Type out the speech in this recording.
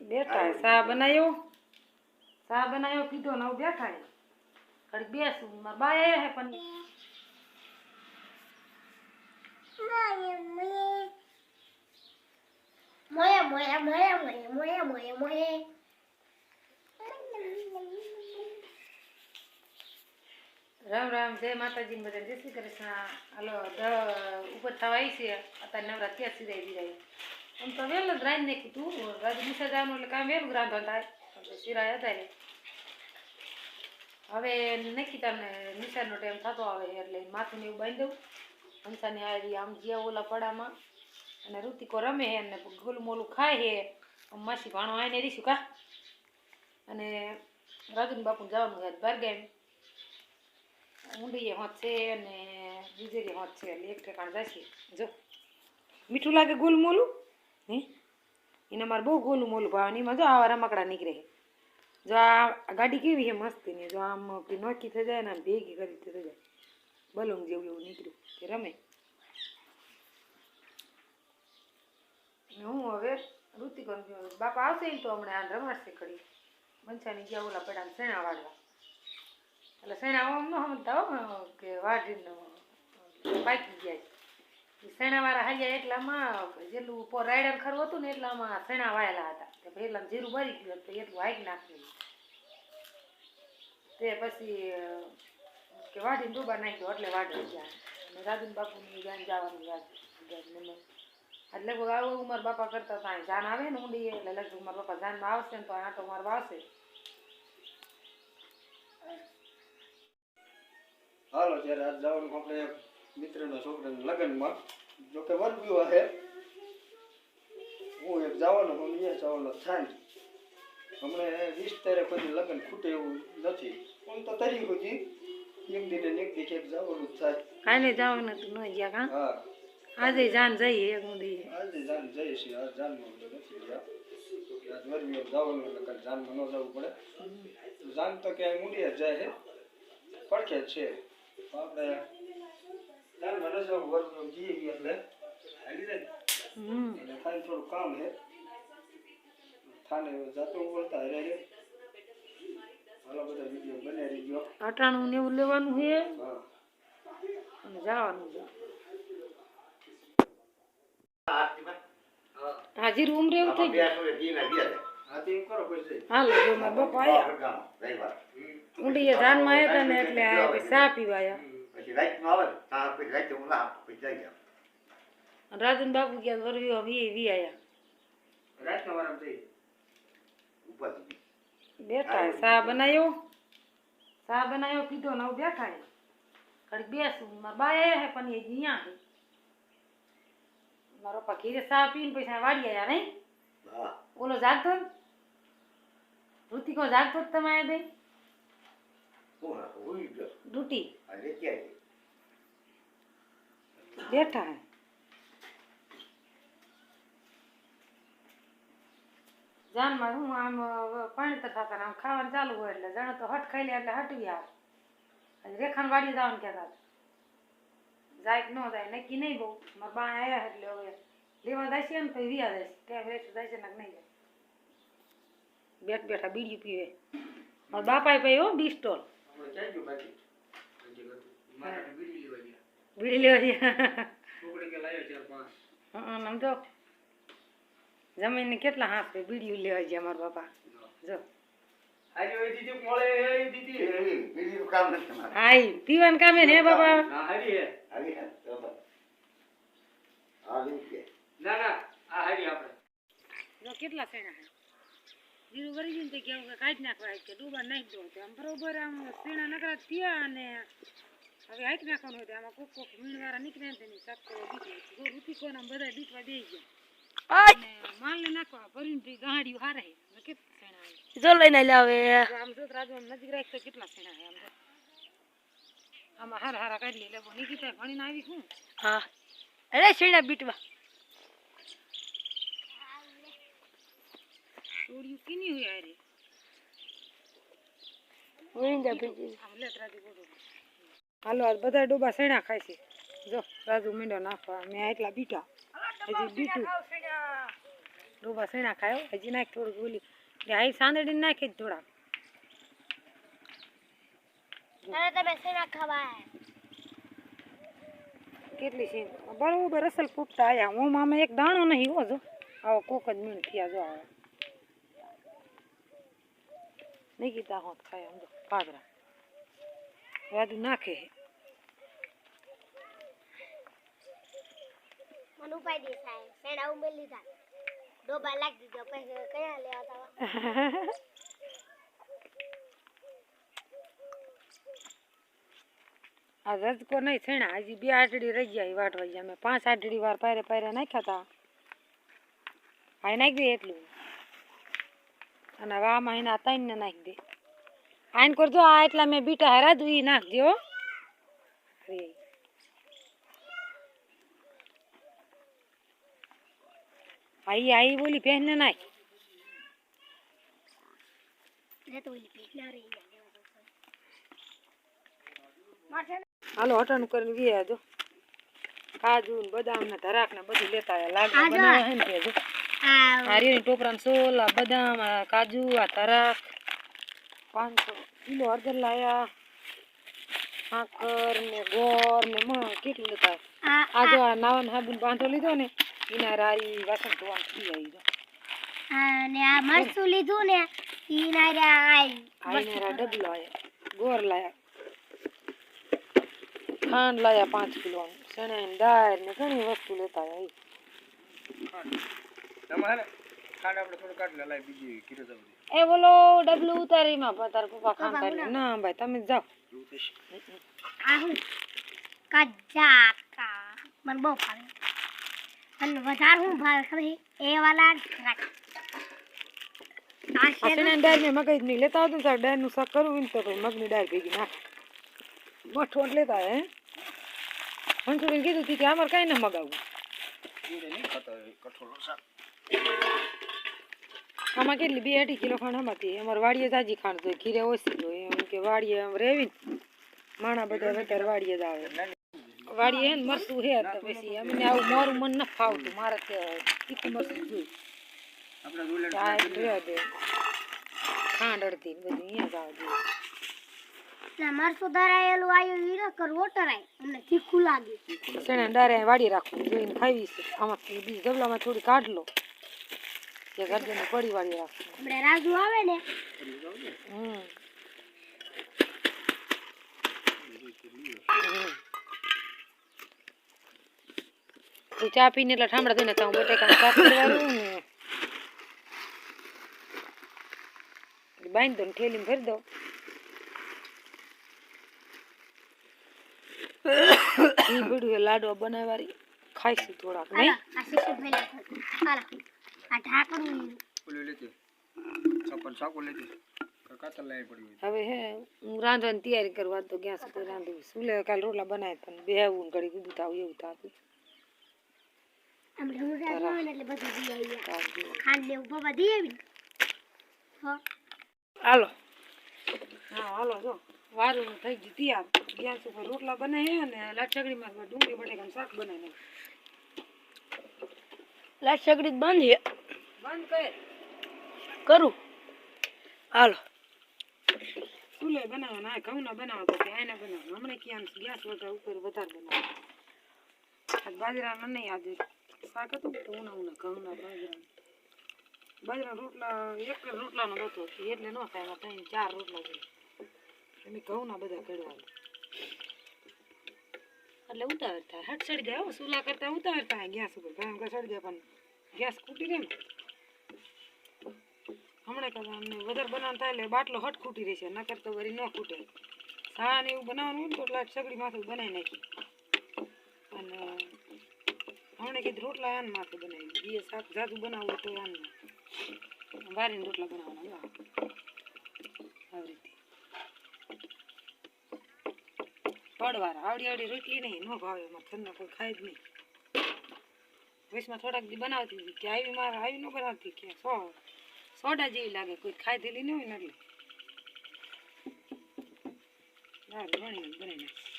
બેઠા. ચા બનાવ્યો ચા બનાવ્યો પીધો ને હવે બેઠા હે. બેસું. મારા બા હે પણ. રામ રામ જય માતાજી બધા જય શ્રી કૃષ્ણ. હલો ઉપર થવાય આવી છે. અત્યારે નવરા ત્યાં સિરાઈ દિરાઈ આમ તો વહેલું જ રાંધી નાખ્યું તું રાજુ નિશા જવાનું એટલે કામ વહેલું જ રાંધવાનું થાય. સિરાય હતા ને હવે નાખી તમને નિશાળનો ટાઈમ થતો આવે એટલે માથું એવું બાંધી દઉં. હંસાની આવી આમ જ્યાં ઓલા પડામાં. અને ઋતિકો રમે હે અને ગોલું મોલું ખાય હે. માસી ભાણો આવીને રહીશું કા? અને રાજુન બાપુ જવાનું છે બાર ગામ ઊંડીએ હોત છે અને બીજેરી હોત છે એટલે એક ઠેકાણ જશે. જો. મીઠું લાગે ગોલ મોલું? હે એને મારે બહુ ગોલું મોલું ભાવે ને એમાં જો આવા રમકડા નીકળે જો આ ગાડી કેવી છે મસ્તીની જો આમ નોકી થઈ જાય ને આમ ભેગી કરી થઈ જાય બલૂન જેવું એવું નીકળ્યું કે રમે ને હું હવે ઋતિકોન બાપા આવશે ને તો હમણાં રમાડશે ખડી મનસાની ગયા ઓલા પડા સેણા વાળવા એટલે સેણા આમ ન સમજતા હો કે વાઢીને પાકી ગયા સેણાવાળા હાલ્યા એટલામાં જેટલું રાયડર ખરું હતું ને એટલામાં સેણા વાયેલા હતા. તે પહેલા જીરું ભરી ગયું તો એટલું હાઈક નાખ્યું. તે પછી કે વાઢીને ડૂબા નાખ્યો, એટલે વાઢી ગયા. અને બાપુની જાન જવાનું યાદ એટલે આવું ઉંમર બાપા કરતા હતા. જાન આવે ને ઊંડી, એટલે લગભગ મારા બાપા જાનમાં આવશે ને તો આંટો મારું આવશે. હાલો ત્યારે આજ જવાનું આપણે મિત્રના છોકરાના લગ્નમાં જો કે વર વિવાહ છે હું એક જવાનો હું અહીંયા જવાનો થાય. હમણાં વીસ તારીખ પછી લગ્ન ખૂટે એવું નથી. પણ તો તરી સુધી એક દિને ને એક દી ક્યાંક જવાનું જ થાય. કાલે જવાનું હતું ન ગયા કાં? હા. આજે જાન જઈએ એક ઊંડી આજે જાન જઈએ છીએ. આજ જાનમાં બધું નથી ગયા. આજ વર વિવાહ જવાનું એટલે કાંઈ જાનમાં ન જવું પડે. જાન તો ક્યાંય મૂડી જ જાય છે પડખે જ છે. તો આપણે જાનમાં ન જવું વર વિવાહ જઈએ એટલે હાલી જાય ને. હમ એટલે ખાલી થોડું કામ છે થાને જાતું બોલતા હરે રે હાલો બધા વીડિયો બનાવી ગયો અટાણું ને એવું લેવાનું છે હા અને જવાનું છે આરતીમાં હાજીર ઉમરે એવું થઈ આમાં બે સોળે દીના બે છે. હા તે એમ કરો પછી હાલો જો મારા બાપા આવ્યા ગામ, રવિવાર. ઊંડીએ જાનમાં આવ્યા હતા ને એટલે આ પછી ચા પીવા આવ્યા પછી રાતનું આવે ને, ત્યાં પછી રાતે હું ના આપું, પછી જઈ જાઉં. અને રાજન બાપુ ગયા વરવીઓ વી વી આયા. રાતનો વરમ થઈ ઉપાધી બેઠા સા ચા બનાવ્યો ચા બનાવ્યો પીધો ને બેઠા હે ઘડીક બેસું. મારા બાય આયા હે પણ એ અહીંયા હે મારો પપ્પા ઘીરે સા પીને પૈસા આ વાડી આવ્યા નહીં? હા. ઓલો જાગતો ઋતિકો જાગતો તમે આયા હતું? રૂટી. બેઠા હે. જાનમાં હું આમ પાણી તો થતા ને આમ ખાવાનું ચાલુ હોય એટલે જણે તો હટ ખાઈ લે એટલે હટવી આવે. રેખાણ વાડી જવાનું કહેતા હતા જાય કે ન જાય નક્કી નહીં બહુ. મારા બા આવ્યા એટલે હવે લેવા જાય છે ને તો વિયા જાય છે ત્યાં વેસ્ટ જાય છે ને નહીં જાય. બેઠ બેઠા બીડી પીવે. મારા બાપાએ ભાઈ હો બી સ્ટોલ ક્યાં ગયું બાકી? બીડી લેવા ગયા બીડી લેવા હં આમ જો જમીને કેટલા હાથ પે બીડીયું લેવા ગયા મારા બાપા જો. આઈ પીવાનું કામે હે બાપા ના. ના ના આ હારી આપણે જો કેટલા સેણા હે જીરું કે કાઢી નાખવા કે ડૂબા નાખી દો આમ બરોબર આમ સેણા નકરા થયા અને હવે હાંકી નાખવાનું હોય તો આમાં કોક કોક મીણવાળા નીકળે ને તેની કરવા દીધી જો ઋતિકો ને આમ બધા દીકવા દઈ ગયા માલ ને નાખવા ભરીને ગાડીઓ હારે જો લઈને લાવે આમ જો રાજુ આમ નજીક રાખ તો કેટલા સેણા આમ જો આમાં હાર હારા કાઢી લે એટલે નિકિતા ભણીને આવી હું હા અરે સેણા બીટવા ચોડિયું કિની હોય હારે ઊંડા બીજી આમ લે રાજુ બોલો હાલો આજ બધા ડોબા સેણા ખાય છે. જો રાજુ મીંડો નાખવા મેં એટલા બીટા. હજી બીટું. ડોબા સેણા ખાયો હજી નાખ થોડુંક ઓલી. હાઈ સાંદડીને નાખી જ આયા? કેટલી છે બરોબર અસલ ફૂટતા આયા. હું મામે એક દાણો નહીં હો જો. આવો કોક જ મીણ થયા જો આવો. હોત ખાય જો પાદરા વાદુ નાખે મને ઉપાય દે સાહેબ સેના ઉમેરી લીધા ડોબા લાગી દીધો પછી કયા લેવા તાવા આ રજકો નહીં છેણા હજી બે આટડી રહી ગયા ઈ વાટવા ગયા મેં પાંચ આટડી વાર પાયરે પાયરે નાખ્યા હતા હા નાખી દે એટલું અને હવે આમાં એના ત્રણને નાખી દે આઈને કરજો આ એટલા મેં બીટા હરા દઉં ઈ નાખજો. આઈ આઈ બોલી પહેને નાખ. ના હાલો હટાણું કરીને ગયા જો કાજુ ને બદામ ને ધરાક ને બધું લેતા આવ્યા લાગે. બનાવે ને તે જો આ નારિયેળની ટોપરાને સોલ બદામ આ કાજુ આ ધરાક. પાંચસો. કિલો હળદર લાયા. સાકર ને ગોળ ને મ કેટલું લેતા. આ આ જો આ નાવાનો સાબુન બાંધો લીધો ને એના રારી વાસણ ધોવાનું થઈ આવી જો. અને આ મરચું લીધું ને એના રા ડબલો આયા. ગોળ લાયા. ખાંડ લાયા પાંચ કિલો ચણા ને દાળ ને ઘણી વસ્તુ લેતા આવી ઈ. ખાંડ આપણે થોડું કાઢ લાય બીજી કીરો જાવ એ બોલો ડબલું ઉતારી માં પતાર પપ્પા ખાંડ કાઢી. ના. ભાઈ તમે જાઓ. આહુ કજાકા આ હું? કજા કા મને બહુ ભાવે. અને વધારે હું ભાવે ખબર એ વાલા રાખ આ ને મગજ નહીં. લેતા આવતું ને તારે નું શાક ને તો મગની દાળ ભેગી નાખ. મઠો લેતા હે? હંસુબેન કીધું તી કે અમારે કાંઈ ના મગાવવું કઠોળ શાક. આમાં કેટલી? બે અઢી કિલો ખાંડ હમાતી અમારે વાડીએ તાજી ખાંડ જોઈએ ખીરે ઓછી જોઈએ એમ કે વાડીએ આમ રેવી માણા બધા વધારે વાડીએ જ આવે. વાડીએ ને મરસું હે તો પછી અમને આવું મારું મન ન ફાવતું. મારે તીખું મરસું જોઈએ. ખાંડ અડધી બધું અહીંયા જ આવે ના મરચું ધરાયેલું આવ્યું ઈ ન કર વોટર આય અમને તીખું લાગ્યું ચણા ડરે વાડી રાખવું જોઈને ખાવી છે. બીજ બીજી ડબલામાં થોડી કાઢ લો કે ગરદન પડી વાળી રાખવું આપણે રાજુ આવે ને. હમ. તું ચા પીને એટલે ઠામડા થઈને તો બટેકાનું શાક કરવાનું ને. બાંધી દો ને થેલીમાં ભરી દો એ લાડવા બનાવવાની. ખાઈશું થોડાક નહીં? આ ઢાંકણું. ઓલું છપ્પન કાતર લાવી હવે હે હું રાંધવાની તૈયારી કરવા તો ગેસ ઉપર રાંધું સુલે કાલ રોટલા બનાવ્યા પણ બેહવું ને ઘડી ઊભું થાવું એવું થતું. એટલે બધું ખાંડ લેવું બાબા આવી હાલો. હા હાલો જો. વારું થઈ ગયું તૈયાર. ગેસ ઉપર રોટલા બનાવ્યા અને લાચકડીમાં ડુંગળી બટેકાનું શાક બનાવી લાટ સગડી બંધ છે બંધ કરે કરું હાલો ચૂલે બનાવવાના આ ઘઉંના બનાવો તો કે આના બનાવો હમણાં ક્યાં ગેસ વગર ઉપર વધારે બનાવો આજ બાજરાના નહીં આજે શાક હતું તો ઉના ઉના ઘઉંના બાજરા બાજરા રોટલા એક જ રોટલાનો હતો એટલે ન થાય એમાં ત્રણ ચાર રોટલા જોઈએ એટલે ઘઉંના બધા કડવા એટલે ઉતાવળ થાય હટ સડી જાય હો સુલા કરતા ઉતાવળ થાય ગેસ ઉપર ભયંકર સડી જાય પણ ગેસ ખૂટી જાય ને હમણાં કદાચ અમને વધારે બનાવવાનું થાય એટલે બાટલો હટ ખૂટી રહેશે નકર તો વળી ન ખૂટે. ને એવું બનાવવાનું હોય ને તો એટલે સગડી માથું બનાવી નાખી. અને હમણાં કીધું રોટલા આન માથે બનાવી એ શાક જાદુ બનાવવું તો આન વારીને રોટલા બનાવવાના. આવી રીતે. પડવારા આવડી આવડી રોટલી નહીં, ન ભાવે. એમાં ઘરના કોઈ ખાય જ નહીં. વચમાં થોડાક દી બનાવતી હતી. કે આવી મારે આવી ન બનાવતી. કે સો સોડા જેવી લાગે કોઈ ખાધેલી ન હોય ને એટલે. સારું વણી બનાવી નાખી.